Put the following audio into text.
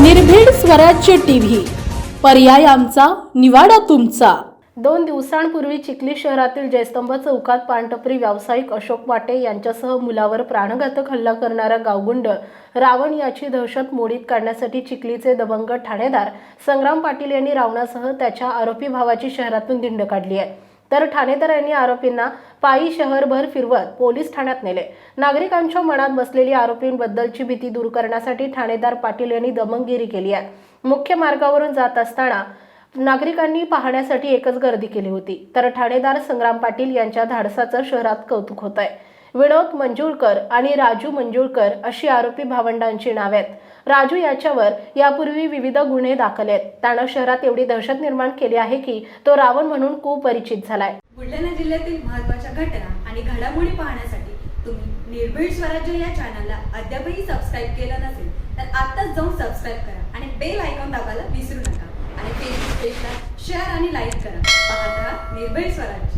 निर्भीड स्वराज्य टीव्ही. पर्याय आमचा निवाडा तुमचा. दोन दिवसांपूर्वी चिखली शहरातील जयस्तंभ चौकात पानटपरी व्यावसायिक अशोक वाटे यांच्यासह मुलावर प्राणघातक हल्ला करणारा गावगुंड रावण याची दहशत मोडीत काढण्यासाठी चिखलीचे दबंग ठाणेदार संग्राम पाटील यांनी रावणासह त्याच्या आरोपी भावाची शहरातून दिंड काढली आहे. तर ठाणेदार यांनी आरोपींना पायी शहरभर फिरवत पोलीस ठाण्यात नेले. नागरिकांच्या मनात बसलेली आरोपींबद्दलची भीती दूर करण्यासाठी ठाणेदार पाटील यांनी दमनगिरी केली आहे. मुख्य मार्गावरून जात असताना नागरिकांनी पाहण्यासाठी एकच गर्दी केली होती. तर ठाणेदार संग्राम पाटील यांच्या धाडसाचं शहरात कौतुक होत आहे विनोद मंजुळकर आणि राजू मंजुळकर अशी आरोपी भावंडांची नावे आहेत राजू याच्यावर यापूर्वी विविध गुन्हे दाखल आहेत. त्यानं शहरात एवढी दहशत निर्माण केली आहे की तो रावण म्हणून कुपरिचित झालाय. बुलढाणा जिल्ह्यातील महत्त्वाच्या घटना आणि घडामोडी पाहण्यासाठी तुम्ही निर्भीड स्वराज्य या चॅनलला अद्यापही सबस्क्राईब केलं नसेल तर आत्ताच जाऊन सबस्क्राईब करा आणि बेल आयकॉन दाबायला विसरू नका. आणि फेसबुक पेजला शेअर आणि लाईक करा. पाहत राहा निर्भीड स्वराज्य.